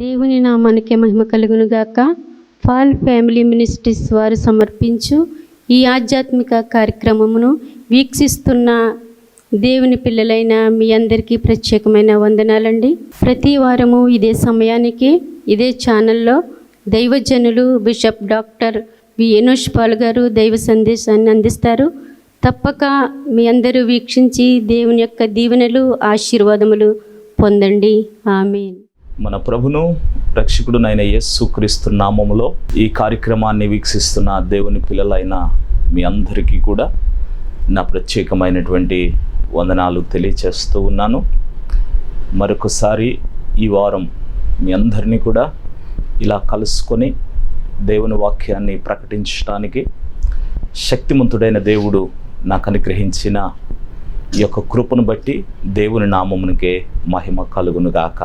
దేవుని నామానికి మహిమ కలుగును గాక ఫాల్ ఫ్యామిలీ మినిస్ట్రీస్ వారు సమర్పించు ఈ ఆధ్యాత్మిక కార్యక్రమమును వీక్షిస్తున్న దేవుని పిల్లలైన మీ అందరికీ ప్రత్యేకమైన వందనాలండి. ప్రతి వారము ఇదే సమయానికి ఇదే ఛానల్లో దైవజనులు bishop doctor V. Enosh Paul గారు దైవ సందేశాన్ని అందిస్తారు. తప్పక మీ అందరూ వీక్షించి దేవుని యొక్క దీవెనలు ఆశీర్వాదములు పొందండి. ఆమె మన ప్రభును రక్షకుడునైన యేసు క్రీస్తు నామములో ఈ కార్యక్రమాన్ని వీక్షిస్తున్న దేవుని పిల్లలైన మీ అందరికీ కూడా నా ప్రత్యేకమైనటువంటి వందనాలు తెలియచేస్తూ ఉన్నాను. మరొకసారి ఈ వారం మీ అందరినీ కూడా ఇలా కలుసుకొని దేవుని వాక్యాన్ని ప్రకటించడానికి శక్తిమంతుడైన దేవుడు నాకు అనుగ్రహించిన ఈ యొక్క కృపను బట్టి దేవుని నామమునికే మహిమ కలుగునుగాక.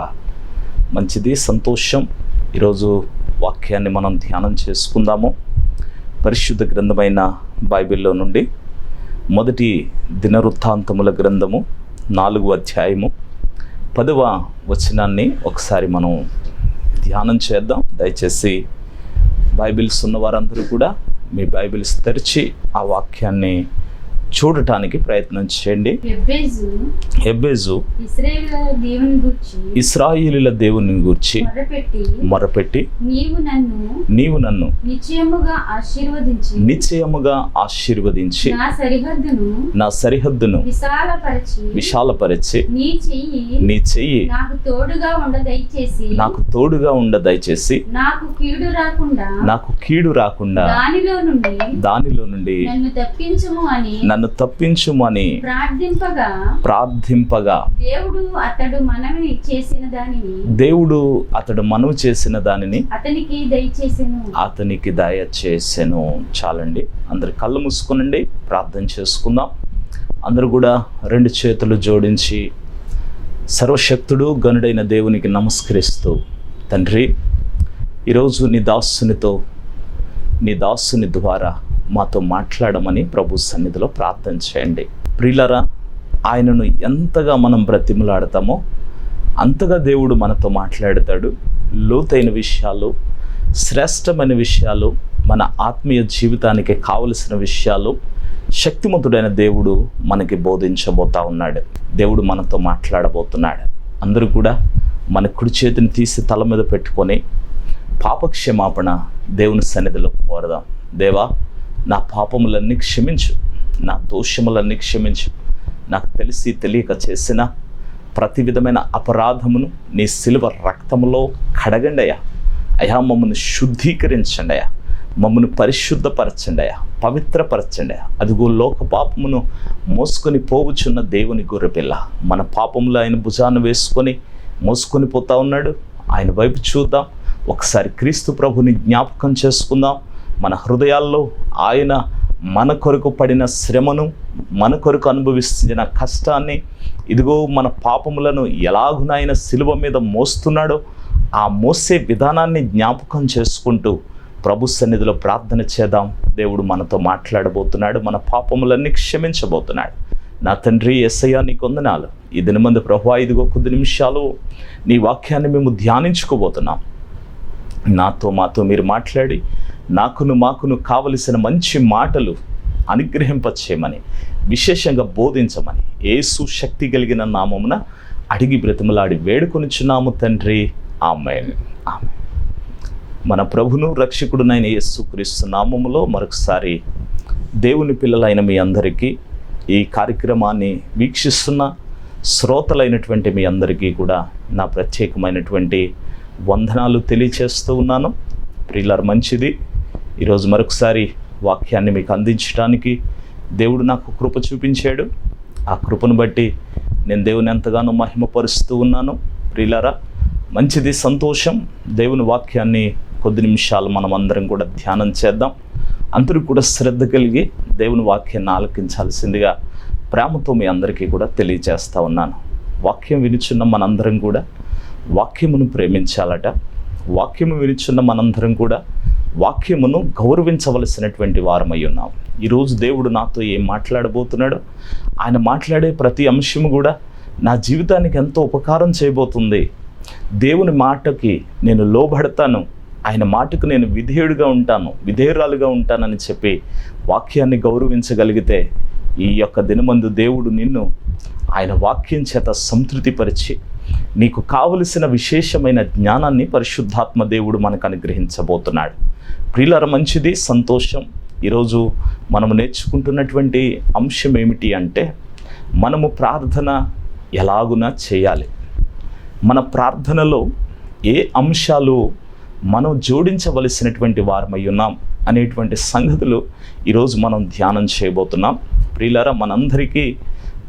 మంచిది సంతోషం. ఈరోజు వాక్యాన్ని మనం ధ్యానం చేసుకుందాము. పరిశుద్ధ గ్రంథమైన బైబిల్లో నుండి మొదటి దినవృత్తాంతముల గ్రంథము నాలుగు అధ్యాయము పదవ వచనాన్ని ఒకసారి మనం ధ్యానం చేద్దాం. దయచేసి బైబిల్స్ ఉన్న వారందరూ కూడా మీ బైబిల్స్ తెరిచి ఆ వాక్యాన్ని చూడటానికి ప్రయత్నం చేయండి. ఎబ్బేజు ఇస్రాయిలీల దేవుని గూర్చి మొరపెట్టి నీవు నన్ను నిశ్చయముగా ఆశీర్వదించి నా సరిహద్దును విశాలపరచి నీ చెయ్యి నాకు తోడుగా ఉండ దయచేసి నాకు కీడు రాకుండా నాకు కీడు రాకుండా దానిలో నుండి దానిలో నుండి నన్ను తప్పించుము అని నన్ను తప్పించుమని ప్రార్థింపగా ప్రార్థింపగా దేవుడు అతడు మనవి చేసిన దానిని దేవుడు అతడు మనవి చేసిన దానిని అతనికి దయచేసెను. అతనికి దయచేసెను చాలండి. అందరు కళ్ళు మూసుకునండి. ప్రార్థన చేసుకుందాం. అందరూ కూడా రెండు చేతులు జోడించి సర్వశక్తుడు గనుడైన దేవునికి నమస్కరిస్తూ తండ్రి ఈరోజు నీ దాసునితో నీ దాసుని ద్వారా మాతో మాట్లాడమని ప్రభు సన్నిధిలో ప్రార్థన చేయండి. ప్రిలరా ఆయనను ఎంతగా మనం బ్రతిమలాడతామో అంతగా దేవుడు మనతో మాట్లాడతాడు. లోతైన విషయాలు శ్రేష్టమైన విషయాలు మన ఆత్మీయ జీవితానికి కావలసిన విషయాలు శక్తిమంతుడైన దేవుడు మనకి బోధించబోతా ఉన్నాడు. దేవుడు మనతో మాట్లాడబోతున్నాడు. అందరూ కూడా మన కుడి చేతిని తీసి తల మీద పెట్టుకొని పాపక్షమాపణ దేవుని సన్నిధిలో కోరదాం. దేవా నా పాపములన్నీ క్షమించు. నా దోషములన్నీ క్షమించు. నాకు తెలిసి తెలియక చేసిన ప్రతి విధమైన అపరాధమును నీ సిలువ రక్తములో కడగండి అయ్యా. అయా మమ్మల్ని శుద్ధీకరించండి అయ్యా. మమ్మల్ని పరిశుద్ధపరచండి అయ్యా. పవిత్రపరచండి అదిగో లోక పాపమును మోసుకొని పోవుచున్న దేవుని గొర్రెపిల్ల మన పాపములు ఆయన భుజాన్ని వేసుకొని మోసుకొని పోతా ఉన్నాడు. ఆయన వైపు చూద్దాం. ఒకసారి క్రీస్తు ప్రభుని జ్ఞాపకం చేసుకుందాం. మన హృదయాల్లో ఆయన మన కొరకు పడిన శ్రమను మన కొరకు అనుభవిస్తున్న కష్టాన్ని ఇదిగో మన పాపములను ఎలాగునైన శిలువ మీద మోస్తున్నాడో ఆ మోసే విధానాన్ని జ్ఞాపకం చేసుకుంటూ ప్రభు సన్నిధిలో ప్రార్థన చేద్దాం. దేవుడు మనతో మాట్లాడబోతున్నాడు మన పాపములన్నీ క్షమించబోతున్నాడు. నా తండ్రి ఎస్ఐయా నీ కొందనాలు ఈ దినమంది ప్రభు ఇదిగో కొద్ది నిమిషాలు నీ వాక్యాన్ని మేము ధ్యానించుకోబోతున్నాం. నాతో మాతో మీరు మాట్లాడి నాకును మాకును కావలసిన మంచి మాటలు అనుగ్రహింపచేయమని విశేషంగా బోధించమని ఏసు శక్తి కలిగిన నామమున అడిగి బ్రతిమలాడి వేడుకొనిచున్నాము తండ్రి. ఆమె ఆమె మన ప్రభును రక్షకుడునైన యేసు క్రీస్తు నామములో మరొకసారి దేవుని పిల్లలైన మీ అందరికీ ఈ కార్యక్రమాన్ని వీక్షిస్తున్న శ్రోతలైనటువంటి మీ అందరికీ కూడా నా ప్రత్యేకమైనటువంటి వందనాలు తెలియచేస్తూ ఉన్నాను. ప్రియులారు మంచిది. ఈరోజు మరొకసారి వాక్యాన్ని మీకు అందించడానికి దేవుడు నాకు కృప చూపించాడు. ఆ కృపను బట్టి నేను దేవుని ఎంతగానో మహిమపరుస్తూ ఉన్నాను. ప్రియులారా మంచిది సంతోషం. దేవుని వాక్యాన్ని కొద్ది నిమిషాలు మనం అందరం కూడా ధ్యానం చేద్దాం. అందరూ కూడా శ్రద్ధ కలిగి దేవుని వాక్యాన్ని ఆలకించాల్సిందిగా ప్రేమతో మీ అందరికీ కూడా తెలియజేస్తూ ఉన్నాను. వాక్యం వినిచున్న మనందరం కూడా వాక్యమును ప్రేమించాలట. వాక్యము వినిచున్న మనందరం కూడా వాక్యమును గౌరవించవలసినటువంటి వారమై ఉన్నాం. ఈరోజు దేవుడు నాతో ఏం మాట్లాడబోతున్నాడో ఆయన మాట్లాడే ప్రతి అంశము కూడా నా జీవితానికి ఎంతో ఉపకారం చేయబోతుంది. దేవుని మాటకి నేను లోబడతాను ఆయన మాటకు నేను విధేయుడిగా ఉంటాను విధేయురాలుగా ఉంటానని చెప్పి వాక్యాన్ని గౌరవించగలిగితే ఈ యొక్క దినమందు దేవుడు నిన్ను ఆయన వాక్యం చేత సంతృప్తిపరిచి నీకు కావలసిన విశేషమైన జ్ఞానాన్ని పరిశుద్ధాత్మ దేవుడు మనకు అనుగ్రహించబోతున్నాడు. ప్రియులర మంచిది సంతోషం. ఈరోజు మనం నేర్చుకుంటున్నటువంటి అంశం ఏమిటి అంటే మనము ప్రార్థన ఎలాగున చేయాలి. మన ప్రార్థనలో ఏ అంశాలు మనం జోడించవలసినటువంటి వారమై ఉన్నాం అనేటువంటి సంగతులు ఈరోజు మనం ధ్యానం చేయబోతున్నాం. ప్రియులారా మనందరికీ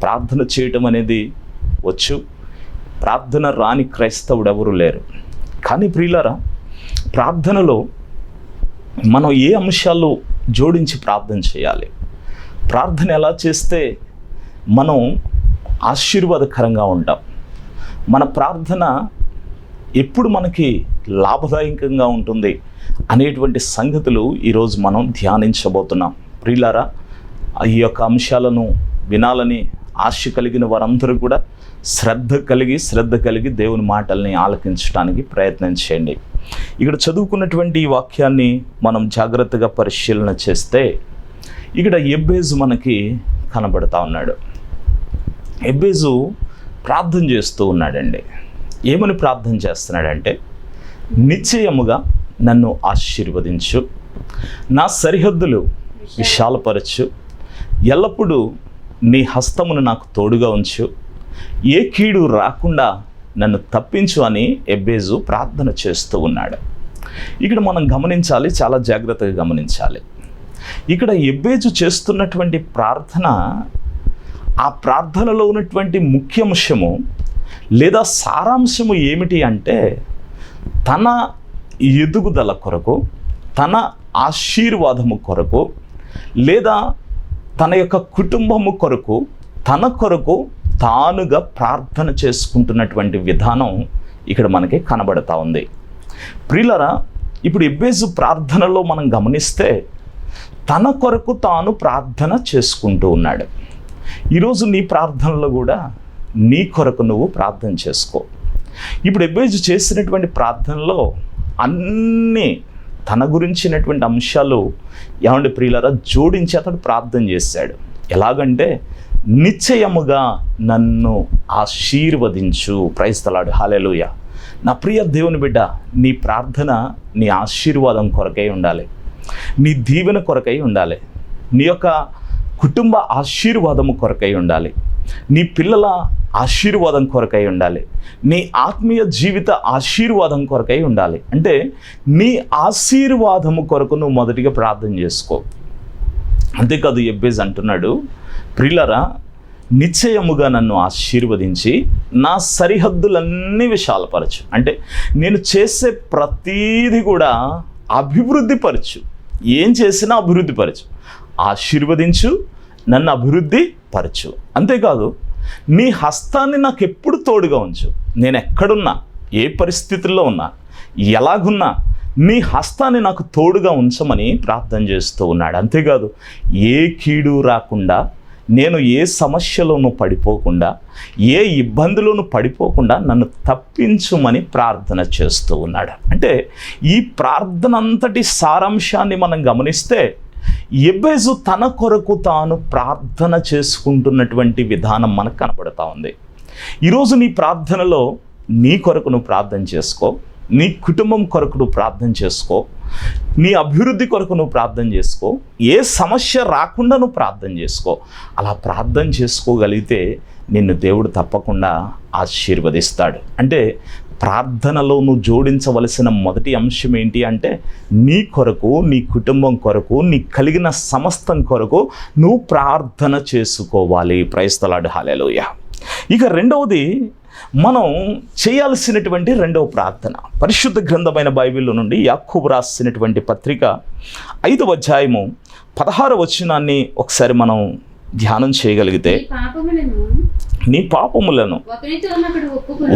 ప్రార్థన చేయటం అనేది వచ్చు. ప్రార్థన రాని క్రైస్తవుడు ఎవరు లేరు. కానీ ప్రియులారా ప్రార్థనలో మనం ఏ అంశాలు జోడించి ప్రార్థన చేయాలి? ప్రార్థన ఎలా చేస్తే మనం ఆశీర్వాదకరంగా ఉంటాం? మన ప్రార్థన ఎప్పుడు మనకి లాభదాయకంగా ఉంటుంది అనేటువంటి సంగతులు ఈరోజు మనం ధ్యానించబోతున్నాం. ప్రియులారా ఈ యొక్క అంశాలను వినాలని ఆశ కలిగిన వారందరూ కూడా శ్రద్ధ కలిగి శ్రద్ధ కలిగి దేవుని మాటల్ని ఆలకించడానికి ప్రయత్నం చేయండి. ఇక్కడ చదువుకున్నటువంటి ఈ వాక్యాన్ని మనం జాగ్రత్తగా పరిశీలన చేస్తే ఇక్కడ ఎబ్బేజు మనకి కనబడతా ఉన్నాడు. ఎబ్బేజు ప్రార్థన చేస్తూ ఉన్నాడండి. ఏమని ప్రార్థన చేస్తున్నాడంటే నిశ్చయముగా నన్ను ఆశీర్వదించు. నా సరిహద్దులు విశాలపరచు. ఎల్లప్పుడూ నీ హస్తమును నాకు తోడుగా ఉంచు. ఏ కీడు రాకుండా నన్ను తప్పించు అని ఎబ్బేజు ప్రార్థన చేస్తూ ఉన్నాడు. ఇక్కడ మనం గమనించాలి చాలా జాగ్రత్తగా గమనించాలి. ఇక్కడ ఎబ్బేజు చేస్తున్నటువంటి ప్రార్థన ఆ ప్రార్థనలో ఉన్నటువంటి ముఖ్యాంశము లేదా సారాంశము ఏమిటి అంటే తన ఎదుగుదల కొరకు తన ఆశీర్వాదము కొరకు లేదా తన యొక్క కుటుంబము కొరకు తన కొరకు తానుగా ప్రార్థన చేసుకుంటున్నటువంటి విధానం ఇక్కడ మనకి కనబడతా ఉంది. ప్రిలరా ఇప్పుడు ఎబ్బేజు ప్రార్థనలో మనం గమనిస్తే తన కొరకు తాను ప్రార్థన చేసుకుంటూ ఉన్నాడు. ఈరోజు నీ ప్రార్థనలో కూడా నీ కొరకు నువ్వు ప్రార్థన చేసుకో. ఇప్పుడు ఎబ్బేజు చేసినటువంటి ప్రార్థనలో అన్నీ తన గురించినటువంటి అంశాలు ఏమంటే ప్రియులరా జోడించి అతడు ప్రార్థన చేశాడు. ఎలాగంటే నిశ్చయముగా నన్ను ఆశీర్వదించు. ప్రైస్తలాడు హాలెలుయ నా ప్రియ దేవుని బిడ్డ నీ ప్రార్థన నీ ఆశీర్వాదం కొరకై ఉండాలి. నీ దీవెన కొరకై ఉండాలి. నీ యొక్క కుటుంబ ఆశీర్వాదము కొరకై ఉండాలి. నీ పిల్లల ఆశీర్వాదం కొరకై ఉండాలి. నీ ఆత్మీయ జీవిత ఆశీర్వాదం కొరకై ఉండాలి. అంటే నీ ఆశీర్వాదము కొరకు నువ్వు మొదటిగా ప్రార్థన చేసుకో. అంతేకాదు ఎబ్బేజ్ అంటున్నాడు ప్రిలరా నిశ్చయముగా నన్ను ఆశీర్వదించి నా సరిహద్దులన్నీ విశాలపరచు. అంటే నేను చేసే ప్రతీది కూడా అభివృద్ధిపరచు. ఏం చేసినా అభివృద్ధిపరచు. ఆశీర్వదించు నన్ను అభివృద్ధి పరచు అంతేకాదు నీ హస్తాన్ని నాకు ఎప్పుడు తోడుగా ఉంచు. నేను ఎక్కడున్నా ఏ పరిస్థితుల్లో ఉన్నా ఎలాగున్నా నీ హస్తాన్ని నాకు తోడుగా ఉంచమని ప్రార్థన చేస్తూ ఉన్నాడు. అంతేకాదు ఏ కీడు రాకుండా నేను ఏ సమస్యలోనూ పడిపోకుండా ఏ ఇబ్బందిలోనూ పడిపోకుండా నన్ను తప్పించుమని ప్రార్థన చేస్తూ ఉన్నాడు. అంటే ఈ ప్రార్థన అంతటి సారాంశాన్ని మనం గమనిస్తే ఎబ్బేజు తన కొరకు తాను ప్రార్థన చేసుకుంటున్నటువంటి విధానం మనకు కనబడతా ఉంది. ఈరోజు నీ ప్రార్థనలో నీ కొరకు నువ్వు ప్రార్థన చేసుకో నీ కుటుంబం కొరకు నువ్వు ప్రార్థన చేసుకో నీ అభివృద్ధి కొరకు నువ్వు ప్రార్థన చేసుకో. ఏ సమస్య రాకుండా నువ్వు ప్రార్థన చేసుకో. అలా ప్రార్థన చేసుకోగలిగితే నిన్ను దేవుడు తప్పకుండా ఆశీర్వదిస్తాడు. అంటే ప్రార్థనలో నువ్వు జోడించవలసిన మొదటి అంశం ఏంటి అంటే నీ కొరకు నీ కుటుంబం కొరకు నీ కలిగిన సమస్తం కొరకు నువ్వు ప్రార్థన చేసుకోవాలి. ప్రైస్తలాడు హాలేలోయ ఇక రెండవది మనం చేయాల్సినటువంటి రెండవ ప్రార్థన. పరిశుద్ధ గ్రంథమైన బైబిల్లో నుండి యాకోబు రాసినటువంటి పత్రిక ఐదవ అధ్యాయము పదహార వచనాన్ని ఒకసారి మనం ధ్యానం చేయగలిగితే నీ పాపములను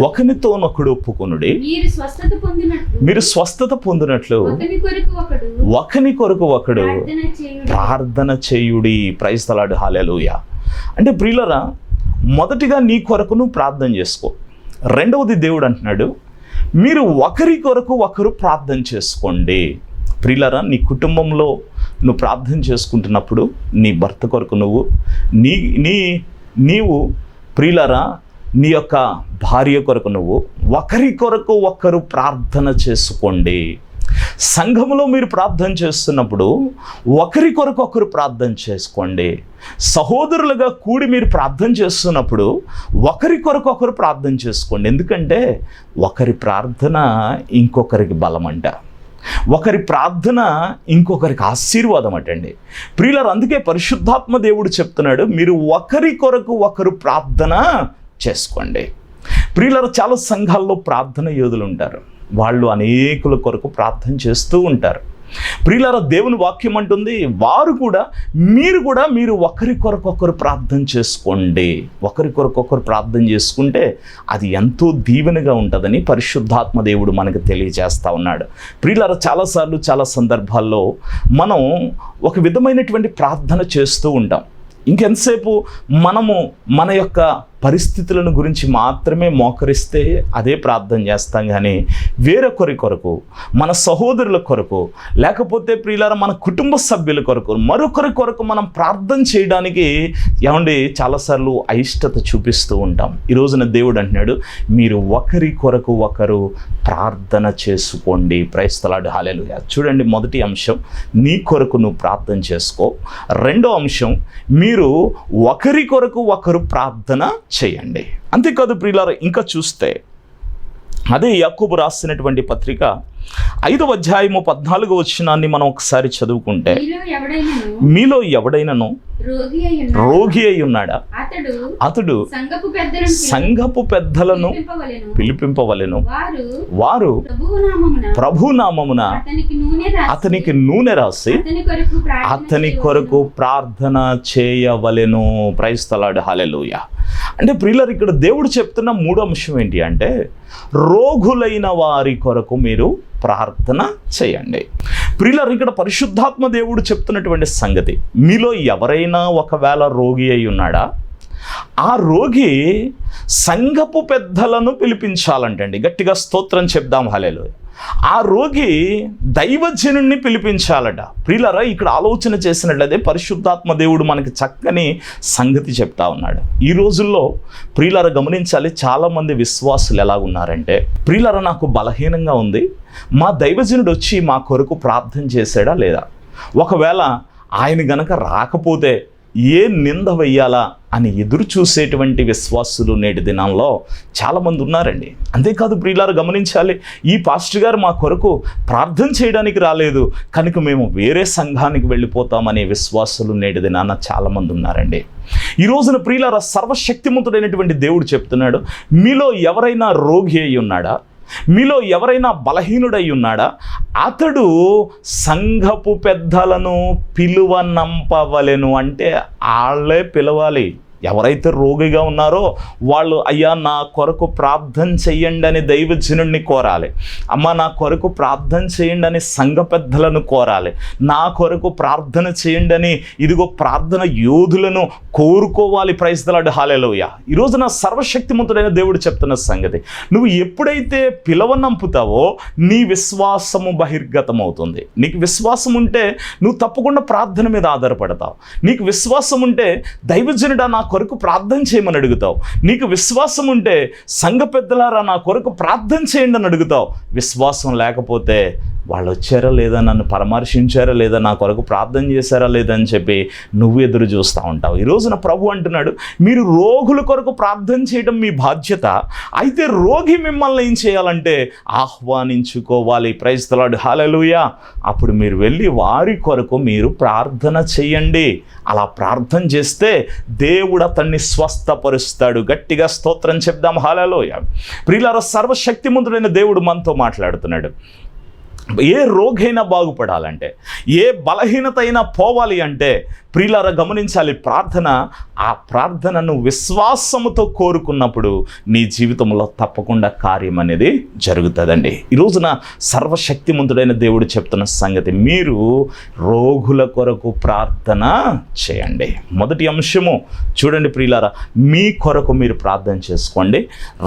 ఒకనితోనొకడు ఒప్పుకొనుడి. మీరు స్వస్థత పొందినట్లు. ఒకని కొరకు ఒకడు ప్రార్థన చేయుడు. ప్రార్థన చేయుడి. ప్రైస్తలాడు హాలెలుయ అంటే ప్రియులరా మొదటిగా నీ కొరకు నువ్వు ప్రార్థన చేసుకో. రెండవది దేవుడు అంటున్నాడు మీరు ఒకరి కొరకు ఒకరు ప్రార్థన చేసుకోండి. ప్రిలరా నీ కుటుంబంలో నువ్వు ప్రార్థన చేసుకుంటున్నప్పుడు నీ భర్త కొరకు నువ్వు నీ నీ నీవు ప్రిలరా నీ యొక్క భార్య కొరకు నువ్వు ఒకరి కొరకు ఒకరు ప్రార్థన చేసుకోండి. సంఘములో మీరు ప్రార్థన చేస్తున్నప్పుడు ఒకరి కొరకు ఒకరు ప్రార్థన చేసుకోండి. సహోదరులుగా కూడి మీరు ప్రార్థన చేస్తున్నప్పుడు ఒకరి కొరకు ఒకరు ప్రార్థన చేసుకోండి. ఎందుకంటే ఒకరి ప్రార్థన ఇంకొకరికి బలం అంట ఒకరి ప్రార్థన ఇంకొకరికి ఆశీర్వాదం అటండి. ప్రియులరు అందుకే పరిశుద్ధాత్మ దేవుడు చెప్తున్నాడు మీరు ఒకరి కొరకు ఒకరు ప్రార్థన చేసుకోండి. ప్రియులరు చాలా సంఘాల్లో ప్రార్థన యోధులు ఉంటారు. వాళ్ళు అనేకుల కొరకు ప్రార్థన చేస్తూ ఉంటారు. ప్రియులార దేవుని వాక్యం అంటుంది వారు కూడా మీరు కూడా మీరు ఒకరి కొరకు ఒకరు ప్రార్థన చేసుకోండి. ఒకరి కొరకు ఒకరు ప్రార్థన చేసుకుంటే అది ఎంతో దీవెనగా ఉంటుందని పరిశుద్ధాత్మ దేవుడు మనకు తెలియజేస్తా ఉన్నాడు. ప్రియులార చాలాసార్లు చాలా సందర్భాల్లో మనం ఒక విధమైనటువంటి ప్రార్థన చేస్తూ ఉంటాం. ఇంకెంతసేపు మనము మన యొక్క పరిస్థితులను గురించి మాత్రమే మోకరిస్తే అదే ప్రార్థన చేస్తాం కానీ వేరొకరి కొరకు మన సహోదరుల కొరకు లేకపోతే ప్రియులారా మన కుటుంబ సభ్యుల కొరకు మరొకరి కొరకు మనం ప్రార్థన చేయడానికి ఏమండి చాలాసార్లు అయిష్టత చూపిస్తూ ఉంటాం. ఈ రోజున దేవుడు అంటున్నాడు మీరు ఒకరి కొరకు ఒకరు ప్రార్థన చేసుకోండి. ప్రైస్తలాడు హాలేలు చూడండి మొదటి అంశం నీ కొరకు నువ్వు ప్రార్థన చేసుకో. రెండో అంశం మీరు ఒకరి కొరకు ఒకరు ప్రార్థన చేయండి. అంతేకాదు ప్రియులారా ఇంకా చూస్తే అదే యాకోబు రాసినటువంటి పత్రిక ఐదవ అధ్యాయము పద్నాలుగో వచ్చినాన్ని మనం ఒకసారి చదువుకుంటే మీలో ఎవడైనను? రోగి అయి ఉన్నాడా? అతడు సంఘపు పెద్దలను పిలిపింపవలెను. వారు వారు ప్రభువు నామమున ప్రభు నామమున అతనికి నూనె రాసి అతని కొరకు ప్రార్థన అతని చేయవలెను. కొరకు ప్రార్థన చేయవలెను. Praise the Lord hallelujah. అంటే ప్రియులర్ ఇక్కడ దేవుడు చెప్తున్న మూడో అంశం ఏంటి అంటే రోగులైన వారి కొరకు మీరు ప్రార్థన చేయండి. ప్రియులర్ ఇక్కడ పరిశుద్ధాత్మ దేవుడు చెప్తున్నటువంటి సంగతి మీలో ఎవరైనా ఒకవేళ రోగి అయి ఉన్నాడా? ఆ రోగి సంఘపు పెద్దలను పిలిపించాలంటండి. గట్టిగా స్తోత్రం చెప్దాం హలేలు ఆ రోగి దైవజనుణ్ణి పిలిపించాలట. ప్రియులరా ఇక్కడ ఆలోచన చేసినట్లయితే పరిశుద్ధాత్మ దేవుడు మనకి చక్కని సంగతి చెప్తా ఉన్నాడు. ఈ రోజుల్లో ప్రియులర గమనించాలి చాలామంది విశ్వాసులు ఎలా ఉన్నారంటే ప్రియులర నాకు బలహీనంగా ఉంది. మా దైవజనుడు వచ్చి మా కొరకు ప్రార్థన చేశాడా లేదా? ఒకవేళ ఆయన గనక రాకపోతే ఏ నింద వెయ్యాలా అని ఎదురు చూసేటువంటి విశ్వాసులు నేటి దినాల్లో చాలామంది ఉన్నారండి. అంతేకాదు ప్రియులారు గమనించాలి ఈ పాస్టర్ గారు మా కొరకు ప్రార్థన చేయడానికి రాలేదు కనుక మేము వేరే సంఘానికి వెళ్ళిపోతామనే విశ్వాసులు నేటి దినాన చాలామంది ఉన్నారండి. ఈ రోజున ప్రియులార సర్వశక్తిమంతుడైనటువంటి దేవుడు చెప్తున్నాడు మీలో ఎవరైనా రోగి అయి ఉన్నాడా? మీలో ఎవరైనా బలహీనుడై ఉన్నాడా? అతడు సంఘపు పెద్దలను పిలువనంపవలెను అంటే వాళ్ళే పిలవాలి. ఎవరైతే రోగిగా ఉన్నారో వాళ్ళు అయ్యా నా కొరకు ప్రార్థన చెయ్యండి అని దైవజనుడిని కోరాలి. అమ్మ నా కొరకు ప్రార్థన చేయండి అని సంఘ పెద్దలను కోరాలి. నా కొరకు ప్రార్థన చేయండి అని ఇదిగో ప్రార్థన యోధులను కోరుకోవాలి. ప్రైస్తలాడు హాలేలోయ ఈరోజు నా సర్వశక్తిమంతుడైన దేవుడు చెప్తున్న సంగతి నువ్వు ఎప్పుడైతే పిలవనంపుతావో నీ విశ్వాసము బహిర్గతమవుతుంది. నీకు విశ్వాసం ఉంటే నువ్వు తప్పకుండా ప్రార్థన మీద ఆధారపడతావు. నీకు విశ్వాసం ఉంటే దైవజనుడా నా కొరకు ప్రార్థన చేయమని అడుగుతావు. నీకు విశ్వాసం ఉంటే సంఘ పెద్దలారా నా కొరకు ప్రార్థన చేయండి అని అడుగుతావు. విశ్వాసం లేకపోతే వాళ్ళు వచ్చారా లేదా? నన్ను పరామర్శించారా లేదా? నా కొరకు ప్రార్థన చేశారా లేదా? అని చెప్పి నువ్వు ఎదురు చూస్తూ ఉంటావు. ఈ రోజున ప్రభు అంటున్నాడు మీరు రోగుల కొరకు ప్రార్థన చేయడం మీ బాధ్యత. అయితే రోగి మిమ్మల్ని ఏం చేయాలంటే ఆహ్వానించుకోవాలి. ప్రైస్తలాడు హాలలుయా అప్పుడు మీరు వెళ్ళి వారి కొరకు మీరు ప్రార్థన చేయండి. అలా ప్రార్థన చేస్తే దేవుడు అతన్ని స్వస్థపరుస్తాడు. గట్టిగా స్తోత్రం చెప్దాం. హాలలోయ సర్వశక్తి సర్వశక్తిమంతుడైన దేవుడు మనతో మాట్లాడుతున్నాడు. ఏ రోగైనా బాగుపడాలంటే ఏ బలహీనత అయినా పోవాలి అంటే ప్రియులారా గమనించాలి ప్రార్థన ఆ ప్రార్థనను విశ్వాసముతో కోరుకున్నప్పుడు నీ జీవితంలో తప్పకుండా కార్యం అనేది జరుగుతుందండి. ఈ రోజున సర్వశక్తిమంతుడైన దేవుడు చెప్తున్న సంగతి మీరు రోగుల కొరకు ప్రార్థన చేయండి. మొదటి అంశము చూడండి ప్రియులారా మీ కొరకు మీరు ప్రార్థన చేసుకోండి.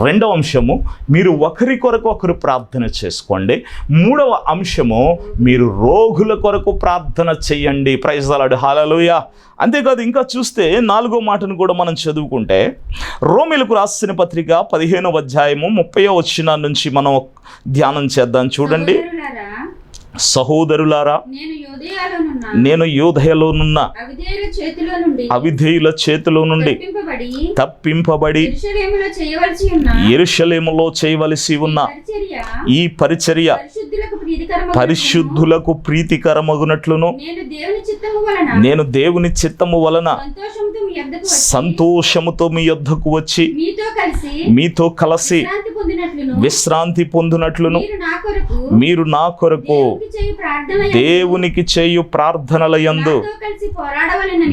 రెండవ అంశము మీరు ఒకరి కొరకు ఒకరు ప్రార్థన చేసుకోండి. మూడవ అంశము మీరు రోగుల కొరకు ప్రార్థన చేయండి. ప్రైజలాడు హాలలోయ అంతేకాదు ఇంకా చూస్తే నాలుగో మాటను కూడా మనం చదువుకుంటే రోమిలకు రాసిన పత్రిక పదిహేనవ అధ్యాయము ముప్పై వచ్చిన నుంచి మనం ధ్యానం చేద్దాం. చూడండి. సహోదరులారా, నేను యోధయలోనున్న అవిధేయుల చేతిలో నుండి తప్పింపబడి ఎరుషలేములో చేయవలసి ఉన్న. ఈ పరిచర్య పరిశుద్ధులకు ప్రీతికరమగు పరిశుద్ధులకు ప్రీతికరమగునట్లును. నేను దేవుని చిత్తము వలన. సంతోషముతో మీ యొద్దకు వచ్చి. మీతో కలిసి విశ్రాంతి పొందినట్లును. మీరు నా కొరకు దేవునికి చేయు ప్రార్థనల యందు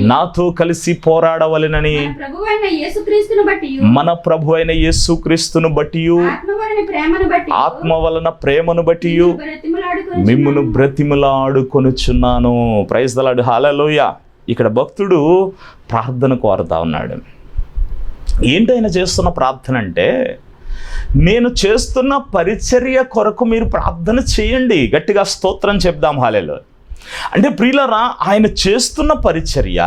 నాతో కలిసి పోరాడవలెనని. మన ప్రభు అయిన యేసుక్రీస్తును బట్టి ఆత్మ వలన ప్రేమను బట్టి మిమ్మును బ్రతిమలాడుకొనుచున్నాను ప్రైజ్ దలాడు హాలలోయ ఇక్కడ భక్తుడు ప్రార్థన కోరుతా ఉన్నాడు. ఏంటైనా చేస్తున్న ప్రార్థన అంటే నేను చేస్తున్న పరిచర్య కొరకు మీరు ప్రార్థన చేయండి. గట్టిగా స్తోత్రం చెప్దాం. హాలేలో అంటే ప్రియులరా ఆయన చేస్తున్న పరిచర్య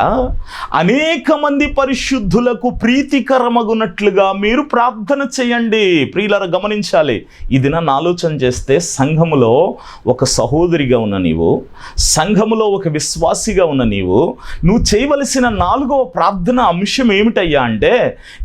అనేక మంది పరిశుద్ధులకు ప్రీతికరమగునట్లుగా మీరు ప్రార్థన చేయండి. ప్రియులరా గమనించాలి. ఇది నన్ను ఆలోచన చేస్తే సంఘములో ఒక సహోదరిగా ఉన్న నీవు సంఘములో ఒక విశ్వాసిగా ఉన్న నీవు నువ్వు చేయవలసిన నాలుగవ ప్రార్థన అంశం ఏమిటయ్యా అంటే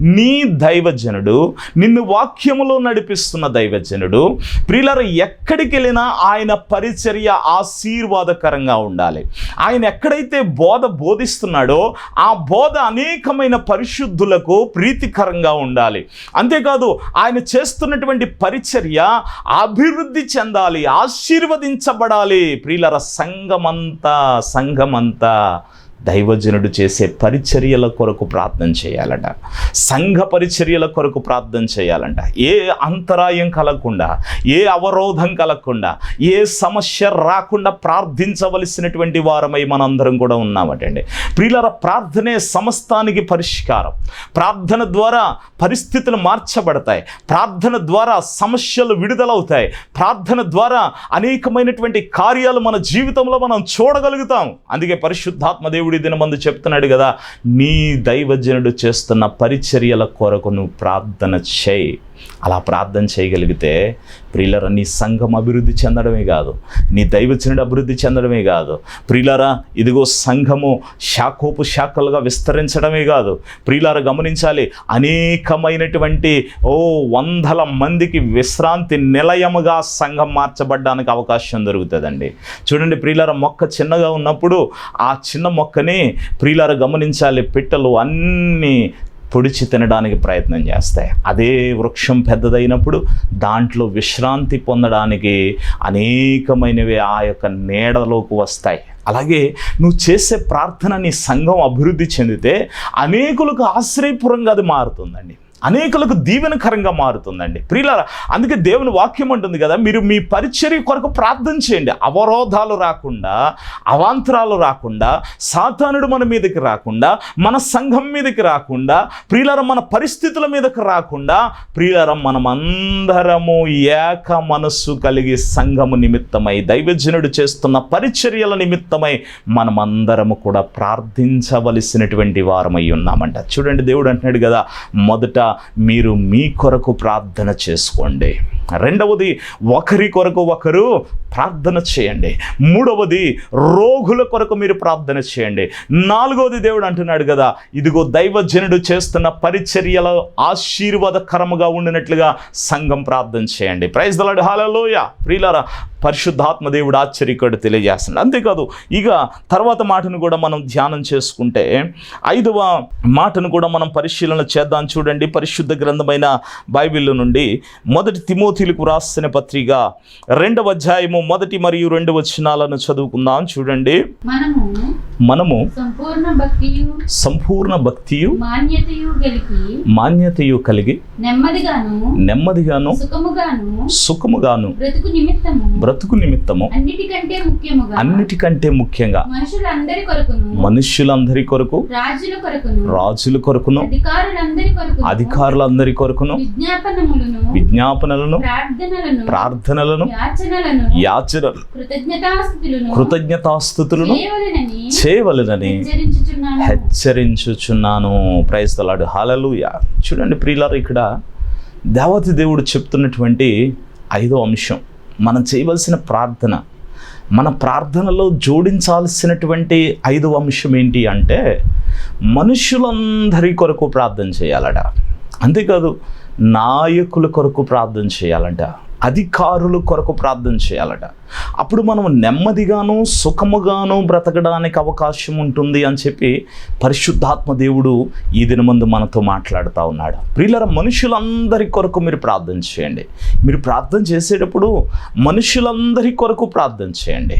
నీ దైవజనుడు నిన్ను వాక్యములో నడిపిస్తున్న దైవజనుడు ప్రియులరా ఎక్కడికి వెళ్ళినా ఆయన పరిచర్య ఆశీర్వాదకరంగా ఉండాలి. ఆయన ఎక్కడైతే బోధ బోధిస్తున్నాడో ఆ బోధ అనేకమైన పరిశుద్ధులకు ప్రీతికరంగా ఉండాలి. అంతేకాదు ఆయన చేస్తున్నటువంటి పరిచర్య అభివృద్ధి చెందాలి ఆశీర్వదించబడాలి. ప్రియులర సంఘమంతా సంఘమంతా దైవజనుడు చేసే పరిచర్యల కొరకు ప్రార్థన చేయాలట. సంఘ పరిచర్యల కొరకు ప్రార్థన చేయాలంట. ఏ అంతరాయం కలగకుండా ఏ అవరోధం కలగకుండా ఏ సమస్య రాకుండా ప్రార్థించవలసినటువంటి వారమై మనందరం కూడా ఉన్నామటండి. ప్రియులర ప్రార్థనే సమస్తానికి పరిష్కారం. ప్రార్థన ద్వారా పరిస్థితులు మార్చబడతాయి. ప్రార్థన ద్వారా సమస్యలు విడుదలవుతాయి. ప్రార్థన ద్వారా అనేకమైనటువంటి కార్యాలు మన జీవితంలో మనం చూడగలుగుతాం. అందుకే పరిశుద్ధాత్మ దేవుడు దినమందు చెప్తున్నాడు కదా నీ దైవజనుడు చేస్తున్న పరిచర్యల కొరకు నువ్వు ప్రార్థన చేయి. అలా ప్రార్థన చేయగలిగితే ప్రియులరా నీ సంఘం అభివృద్ధి చెందడమే కాదు నీ దైవచనుడు అభివృద్ధి చెందడమే కాదు. ప్రియులరా ఇదిగో సంఘము శాఖోపు శాఖలుగా విస్తరించడమే కాదు. ప్రియులారా గమనించాలి అనేకమైనటువంటి ఓ వందల మందికి విశ్రాంతి నిలయముగా సంఘం మార్చబడ్డానికి అవకాశం దొరుకుతుందండి. చూడండి ప్రియులార మొక్క చిన్నగా ఉన్నప్పుడు ఆ చిన్న మొక్కని ప్రియులార గమనించాలి పిట్టలు అన్నీ పొడిచి తినడానికి ప్రయత్నం చేస్తాయి. అదే వృక్షం పెద్దదైనప్పుడు దాంట్లో విశ్రాంతి పొందడానికి అనేకమైనవి ఆ యొక్క నీడలోకి వస్తాయి. అలాగే నువ్వు చేసే ప్రార్థన నీ సంఘం అభివృద్ధి చెందితే అనేకులకు ఆశ్రయపురంగా అది మారుతుందండి. అనేకులకు దీవెనకరంగా మారుతుందండి. ప్రియులారా అందుకే దేవుని వాక్యం ఉంటుంది కదా మీరు మీ పరిచర్య కొరకు ప్రార్థన చేయండి. అవరోధాలు రాకుండా అవాంతరాలు రాకుండా సాతానుడు మన మీదకి రాకుండా మన సంఘం మీదకి రాకుండా ప్రియులరం మన పరిస్థితుల మీదకి రాకుండా ప్రియులరం మనమందరము ఏక మనస్సు కలిగి సంఘము నిమిత్తమై దైవజనుడు చేస్తున్న పరిచర్యల నిమిత్తమై మనమందరము కూడా ప్రార్థించవలసినటువంటి వారమై ఉన్నామంట. చూడండి దేవుడు అంటున్నాడు కదా మొదట మీరు మీ కొరకు ప్రార్థన చేసుకోండి. రెండవది ఒకరి కొరకు ఒకరు ప్రార్థన చేయండి. మూడవది రోగుల కొరకు మీరు ప్రార్థన చేయండి. నాలుగవది దేవుడు అంటున్నాడు కదా ఇదిగో దైవజనుడు చేస్తున్న పరిచర్యలో ఆశీర్వాదకరముగా ఉండినట్లుగా సంఘం ప్రార్థన చేయండి. ప్రైజ్ దలాడు హాలలోయ ప్రియులారా పరిశుద్ధాత్మ దేవుడు ఆశ్చర్యకుడు తెలియజేస్తున్నాడు. అంతేకాదు ఇక తర్వాత మాటను కూడా మనం ధ్యానం చేసుకుంటే ఐదవ మాటను కూడా మనం పరిశీలన చేద్దాం చూడండి. పరిశుద్ధ గ్రంథమైన బైబిల్ నుండి మొదటి తిమోతి తిమోతిలకు రాసిన పత్రిక రెండవ అధ్యాయము మొదటి మరియు రెండు వచనాలను చదువుకుందాం. చూడండి. మనము మనము సంపూర్ణ భక్తియు మాన్యతయు కలిగి నెమ్మదిగాను నెమ్మదిగాను సుఖముగాను సుఖముగాను బ్రతుకు నిమిత్తము బ్రతుకు నిమిత్తము అన్నిటికంటే ముఖ్యముగా అన్నిటికంటే ముఖ్యంగా మనుష్యులందరి కొరకు రాజుల కొరకును రాజుల కొరకును అధికారులందరి కొరకును అధికారులందరి కొరకును విజ్ఞాపనములను విజ్ఞాపనలను ప్రార్థనలను యాచనలు కృతజ్ఞతాస్థుతులను చేయవలెనని హెచ్చరించుచున్నాను. ప్రైస్తలాడు హలలుయ చూడండి ప్రియులారు ఇక్కడ దేవతి దేవుడు చెప్తున్నటువంటి ఐదో అంశం. మనం చేయవలసిన ప్రార్థన. మన ప్రార్థనలో జోడించాల్సినటువంటి ఐదో అంశం ఏంటి అంటే మనుషులందరి కొరకు ప్రార్థన చేయాలట. అంతేకాదు నాయకుల కొరకు ప్రార్థన చేయాలంట అధికారుల కొరకు ప్రార్థన చేయాలట. అప్పుడు మనం నెమ్మదిగాను సుఖముగాను బ్రతకడానికి అవకాశం ఉంటుంది అని చెప్పి పరిశుద్ధాత్మ దేవుడు ఈ దినమందు మనతో మాట్లాడుతూ ఉన్నాడు. ప్రియులర మనుషులందరి కొరకు మీరు ప్రార్థన చేయండి. మీరు ప్రార్థన చేసేటప్పుడు మనుషులందరి కొరకు ప్రార్థన చేయండి.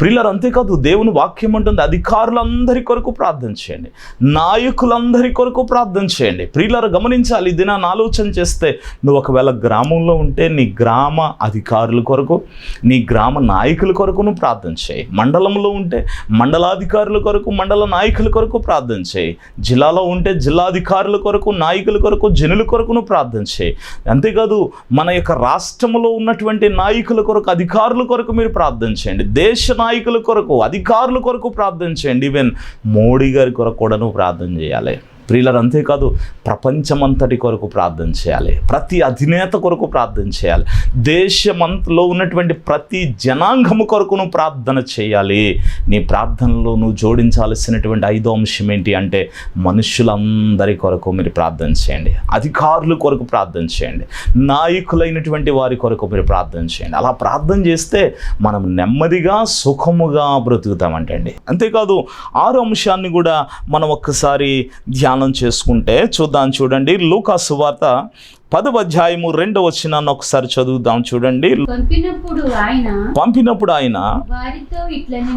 ప్రియులర్ అంతేకాదు దేవుని వాక్యం ఉంటుంది అధికారులందరి కొరకు ప్రార్థన చేయండి. నాయకులందరి కొరకు ప్రార్థన చేయండి. ప్రియులర్ గమనించాలి ఇది నా ఆలోచన చేస్తే నువ్వు ఒకవేళ గ్రామంలో ఉంటే నీ గ్రామ అధికారుల కొరకు నీ గ్రామ నాయకుల కొరకును ప్రార్థన చేయి. మండలంలో ఉంటే మండలాధికారుల కొరకు మండల నాయకుల కొరకు ప్రార్థన చేయి. జిల్లాలో ఉంటే జిల్లాధికారుల కొరకు నాయకుల కొరకు జనుల కొరకును ప్రార్థన చేయి. అంతేకాదు మన యొక్క రాష్ట్రంలో ఉన్నటువంటి నాయకుల కొరకు అధికారుల కొరకు మీరు ప్రార్థన చేయండి. దేశ నాయకుల కొరకు అధికారుల కొరకు ప్రార్థన చేయండి. ఈవెన్ మోడీ గారి కొరకు కూడా నువ్వు ప్రార్థన చేయాలి. ప్రియులరు అంతేకాదు ప్రపంచమంతటి కొరకు ప్రార్థన చేయాలి. ప్రతి అధినేత కొరకు ప్రార్థన చేయాలి. దేశమంతలో ఉన్నటువంటి ప్రతి జనాంగము కొరకు నువ్వు ప్రార్థన చేయాలి. నీ ప్రార్థనలో నువ్వు జోడించాల్సినటువంటి ఐదో అంశం ఏంటి అంటే మనుషులందరి కొరకు మీరు ప్రార్థన చేయండి. అధికారుల కొరకు ప్రార్థన చేయండి. నాయకులైనటువంటి వారి కొరకు మీరు ప్రార్థన చేయండి. అలా ప్రార్థన చేస్తే మనం నెమ్మదిగా సుఖముగా బ్రతుకుతామంటండి. అంతేకాదు ఆరో అంశాన్ని కూడా మనం ఒక్కసారి ధ్యానం చేసుకుంటే చూద్దాం చూడండి. లూకాసు వార్త పదవ అధ్యాయము రెండవ వచనాన్ని ఒకసారి చదువుదాం చూడండి. పంపినప్పుడు ఆయన పంపినప్పుడు ఆయన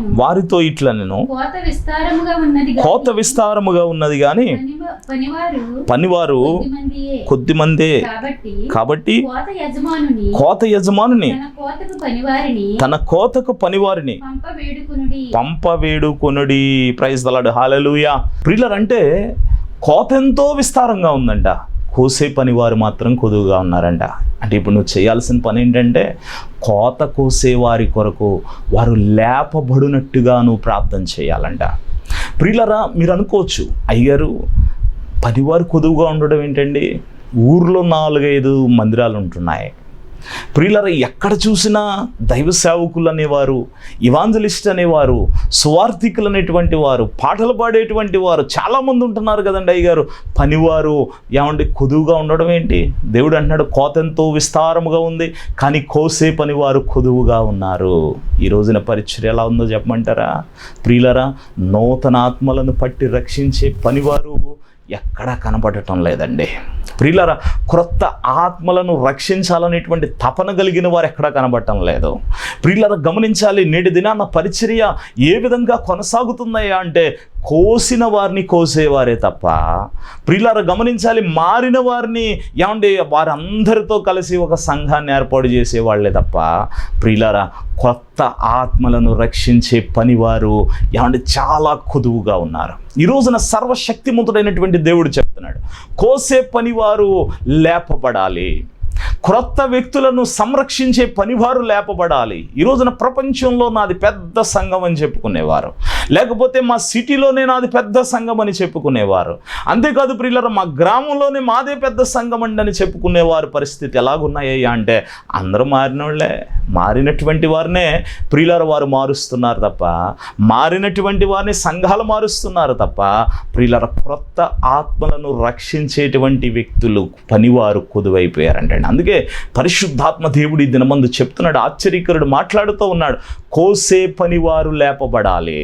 వారితో ఇట్లా నేను కోత విస్తారముగా ఉన్నది గాని కోత విస్తారముగా ఉన్నది కానీ పనివ- పనివారు పనివారు కొద్దిమందియే. కొద్దిమందే. కాబట్టి కోత యజమానుని తన కోతకు పనివారిని పంప వేడుకునుడి. పంప వేడుకొనుడి. Praise దలాడు hallelujah. ప్రిల్లర్ అంటే కోత ఎంతో విస్తారంగా ఉందంట. కోసే పని వారు మాత్రం కొదువుగా ఉన్నారంట. అంటే ఇప్పుడు నువ్వు చేయాల్సిన పని ఏంటంటే కోత కోసే వారి కొరకు వారు లేపబడినట్టుగా నువ్వు ప్రార్థన చేయాలంట. ప్రియులరా మీరు అనుకోవచ్చు అయ్యారు పనివారు కొదువుగా ఉండడం ఏంటండి? ఊర్లో నాలుగైదు మందిరాలు ఉంటున్నాయి. ప్రియులర ఎక్కడ చూసినా దైవ సేవకులు అనేవారు ఇవాంజలిస్ట్ అనేవారు సువార్థికులు అనేటువంటి వారు పాటలు పాడేటువంటి వారు చాలామంది ఉంటున్నారు కదండి అయ్యగారు. పనివారు ఏమండి కొదువుగా ఉండడం ఏంటి? దేవుడు అంటున్నాడు కోత ఎంతో విస్తారముగా ఉంది కానీ కోసే పనివారు కొదువుగా ఉన్నారు. ఈ రోజున పరిచయం ఎలా ఉందో చెప్పమంటారా? ప్రియులరా నూతన ఆత్మలను పట్టి రక్షించే పనివారు ఎక్కడా కనపడటం లేదండి. ప్రియులరా క్రొత్త ఆత్మలను రక్షించాలనేటువంటి తపన కలిగిన వారు ఎక్కడా కనబడటం లేదు. ప్రియులరా గమనించాలి నేటి దినాన్న పరిచర్య ఏ విధంగా కొనసాగుతున్నాయా అంటే కోసిన వారిని కోసేవారే తప్ప ప్రియులారా గమనించాలి మారిన వారిని ఏమండి వారందరితో కలిసి ఒక సంఘాన్ని ఏర్పాటు చేసేవాళ్ళే తప్ప ప్రియులారా కొత్త ఆత్మలను రక్షించే పనివారు ఏమంటే చాలా కొదువుగా ఉన్నారు. ఈ రోజున సర్వశక్తిమంతుడైనటువంటి దేవుడు చెప్తున్నాడు కోసే పనివారు లేపబడాలి క్రొత్త వ్యక్తులను సంరక్షించే పనివారు లేపబడాలి. ఈ రోజున ప్రపంచంలో నాది పెద్ద సంఘం అని చెప్పుకునేవారు. లేకపోతే మా సిటీలోనే నాది పెద్ద సంఘం అని చెప్పుకునేవారు. అంతేకాదు ప్రియులరా మా గ్రామంలోనే మాదే పెద్ద సంఘం అండి అని చెప్పుకునేవారు పరిస్థితి ఎలాగున్నాయ్యా అంటే అందరూ మారినోళ్ళే మారినటువంటి వారినే ప్రియులర వారు మారుస్తున్నారు తప్ప మారినటువంటి వారిని సంఘాలు మారుస్తున్నారు తప్ప ప్రియులర క్రొత్త ఆత్మలను రక్షించేటువంటి వ్యక్తులు పనివారు కొదువైపోయారంటండి అందుకే పరిశుద్ధాత్మ దేవుడి దినమందు చెప్తున్నాడు ఆశ్చర్యకరుడు మాట్లాడుతూ ఉన్నాడు కోసే పనివారు లేపబడాలి.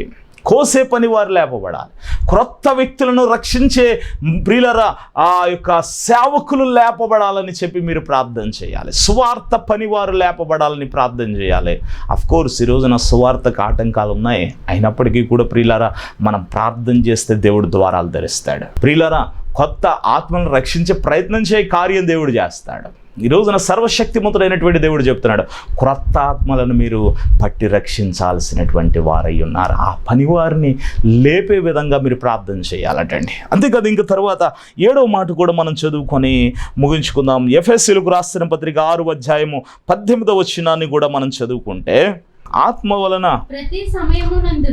కోసే పని వారు లేపబడాలి. క్రొత్త వ్యక్తులను రక్షించే ప్రియులరా ఆ యొక్క సేవకులు లేపబడాలని చెప్పి మీరు ప్రార్థన చేయాలి. సువార్త పనివారు లేపబడాలని ప్రార్థన చేయాలి. అఫ్ కోర్స్ ఈ రోజున సువార్తకు ఆటంకాలు ఉన్నాయి. అయినప్పటికీ కూడా ప్రియులరా మనం ప్రార్థన చేస్తే దేవుడు ద్వారాలు తెరుస్తాడు. ప్రియులరా కొత్త ఆత్మలను రక్షించే ప్రయత్నం చేయ కార్యం దేవుడు చేస్తాడు. ఈ రోజున సర్వశక్తిమంతుడైనటువంటి దేవుడు చెప్తున్నాడు క్రొత్త ఆత్మలను మీరు పట్టి రక్షించాల్సినటువంటి వారై ఉన్నారు. ఆ పని వారిని లేపే విధంగా మీరు ప్రార్థన చేయాలటండి. అంతేకాదు ఇంక తర్వాత ఏడో మాట కూడా మనం చదువుకొని ముగించుకుందాం. ఎఫ్ఎస్సీలకు రాస్తున్న పత్రిక ఆరు అధ్యాయము పద్దెనిమిదవ వచ్చినాన్ని కూడా మనం చదువుకుంటే ఆత్మ వలన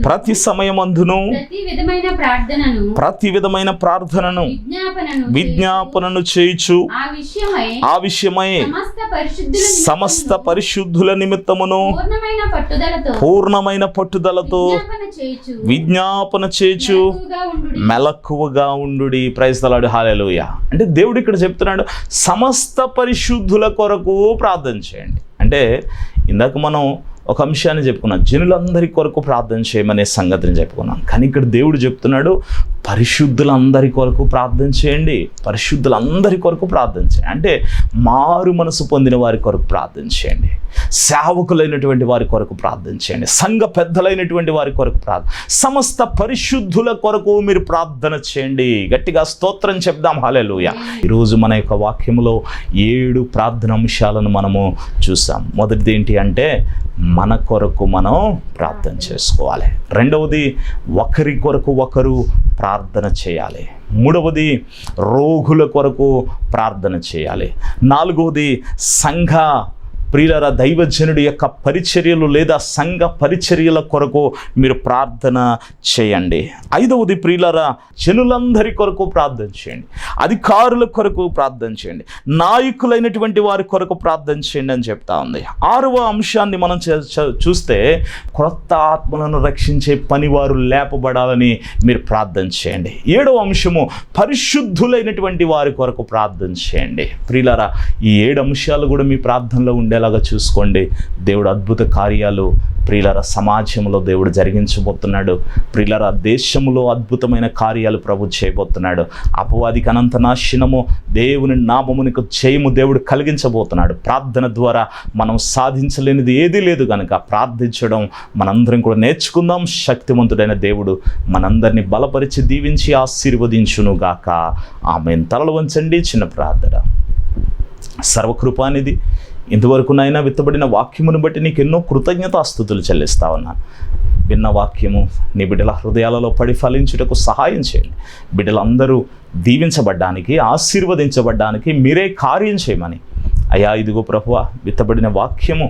ప్రతి సమయమందును ప్రతి విధమైన ప్రార్థనను విజ్ఞాపనను చేయుచు ఆ విషయమై సమస్త పరిశుద్ధుల నిమిత్తమును పూర్ణమైన పట్టుదలతో విజ్ఞాపన చేచు మెలకువగా ఉండుడి. మెలకువగా ఉండు ప్రైస్తలాడు హాలెలుయ అంటే దేవుడు ఇక్కడ చెప్తున్నాడు సమస్త పరిశుద్ధుల కొరకు ప్రార్థన చేయండి. అంటే ఇందాక మనం ఒక అంశాన్ని చెప్పుకున్నాను. జనులందరి కొరకు ప్రార్థన చేయమనే సంగతిని చెప్పుకున్నాం కానీ ఇక్కడ దేవుడు చెప్తున్నాడు పరిశుద్ధులందరి కొరకు ప్రార్థన చేయండి. పరిశుద్ధులందరి కొరకు ప్రార్థన చేయండి. అంటే మారు మనసు పొందిన వారి కొరకు ప్రార్థన చేయండి. సేవకులైనటువంటి వారి కొరకు ప్రార్థన చేయండి. సంఘ పెద్దలైనటువంటి వారి కొరకు ప్రార్థన సమస్త పరిశుద్ధుల కొరకు మీరు ప్రార్థన చేయండి. గట్టిగా స్తోత్రం చెప్దాం. హాలెలుయ ఈరోజు మన యొక్క వాక్యంలో ఏడు ప్రార్థన అంశాలను మనము చూసాం. మొదటిది ఏంటి అంటే మన కొరకు మనం ప్రార్థన చేసుకోవాలి. రెండవది ఒకరి కొరకు ఒకరు ప్రార్థన చేయాలి. మూడవది రోగుల కొరకు ప్రార్థన చేయాలి. నాలుగవది సంఘ ప్రియులర దైవజనుడి యొక్క పరిచర్యలు లేదా సంఘ పరిచర్యల కొరకు మీరు ప్రార్థన చేయండి. ఐదవది ప్రియులర జనులందరి కొరకు ప్రార్థన చేయండి. అధికారుల కొరకు ప్రార్థన చేయండి. నాయకులైనటువంటి వారి కొరకు ప్రార్థన చేయండి అని చెప్తా ఉంది. ఆరవ అంశాన్ని మనం చ- చూస్తే క్రొత్త ఆత్మలను రక్షించే పనివారు లేపబడాలని మీరు ప్రార్థన చేయండి. ఏడవ అంశము పరిశుద్ధులైనటువంటి వారి కొరకు ప్రార్థన చేయండి. ప్రియులరా ఈ ఏడు అంశాలు కూడా మీ ప్రార్థనలో ఉండే ఉండేలాగా చూసుకోండి. దేవుడు అద్భుత కార్యాలు ప్రియులర సమాజంలో దేవుడు జరిగించబోతున్నాడు. ప్రియులర దేశంలో అద్భుతమైన కార్యాలు ప్రభు చేయబోతున్నాడు. అపవాదికి అనంత నాశనము దేవుని నామమునికి చేయము దేవుడు కలిగించబోతున్నాడు. ప్రార్థన ద్వారా మనం సాధించలేనిది ఏదీ లేదు కనుక ప్రార్థించడం మనందరం కూడా నేర్చుకుందాం. శక్తివంతుడైన దేవుడు మనందరినీ బలపరిచి దీవించి ఆశీర్వదించును గాక ఆమె తలలు వంచండి చిన్న ప్రార్థన. సర్వకృపానిది ఇంతవరకు నాయన విత్తబడిన వాక్యమును బట్టి నీకు ఎన్నో కృతజ్ఞతాస్థుతులు చెల్లిస్తా ఉన్నాను. విన్న వాక్యము నీ బిడ్డల హృదయాలలో పడి ఫలించుటకు సహాయం చేయండి. బిడ్డలందరూ దీవించబడ్డానికి ఆశీర్వదించబడ్డానికి మీరే కార్యం చేయమని. అయా ఇదిగో ప్రభువ విత్తబడిన వాక్యము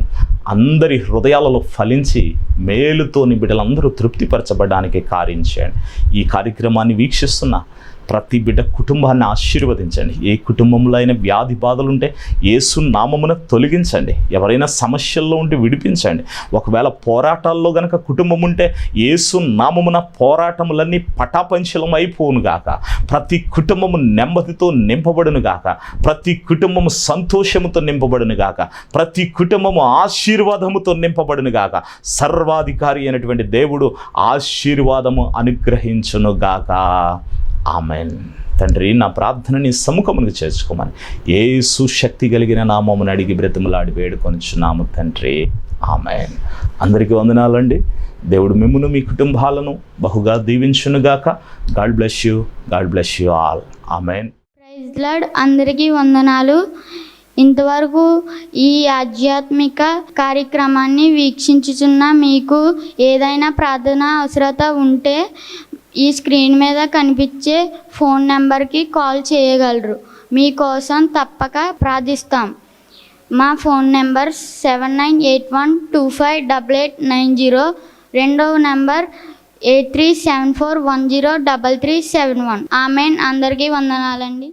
అందరి హృదయాలలో ఫలించి మేలుతో నీ బిడ్డలందరూ తృప్తిపరచబడ్డానికి కార్యం చేయండి. ఈ కార్యక్రమాన్ని వీక్షిస్తున్న ప్రతి బిడ్డ కుటుంబాన్ని ఆశీర్వదించండి. ఏ కుటుంబంలో అయినా వ్యాధి బాధలు ఉంటే యేసు నామమున తొలగించండి. ఎవరైనా సమస్యల్లో ఉంటే విడిపించండి. ఒకవేళ పోరాటాల్లో గనక కుటుంబం ఉంటే యేసు నామమున పోరాటములన్నీ పటాపంచలం అయిపోను గాక. ప్రతి కుటుంబము నెమ్మదితో నింపబడును గాక. ప్రతి కుటుంబము సంతోషముతో నింపబడును గాక. ప్రతి కుటుంబము ఆశీర్వాదముతో నింపబడును గాక. సర్వాధికారి అయినటువంటి దేవుడు ఆశీర్వాదము అనుగ్రహించును గాక. ఆమెన్. తండ్రి నా ప్రార్థనని సముఖమునికి చేర్చుకోమని. ఏ సుశక్తి కలిగిన నామమును అడిగి బ్రతిమలాడి వేడుకొనిచున్నాము తండ్రి. ఆమెన్. అందరికీ వందనాలండి. దేవుడు మిమ్మును మీ కుటుంబాలను బహుగా దీవించునుగాక. God bless you God bless you all. Amen. Praise అందరికీ వందనాలు. ఇంతవరకు ఈ ఆధ్యాత్మిక కార్యక్రమాన్ని వీక్షించుచున్న మీకు ఏదైనా ప్రార్థన అవసరత ఉంటే ఈ స్క్రీన్ మీద కనిపించే ఫోన్ నెంబర్కి కాల్ చేయగలరు. మీకోసం తప్పక ప్రార్థిస్తాం. మా phone number seven nine eight one two five double eight nine zero రెండవ number eight three seven four one zero double three seven one. Amen. అందరికీ వందనాలండి.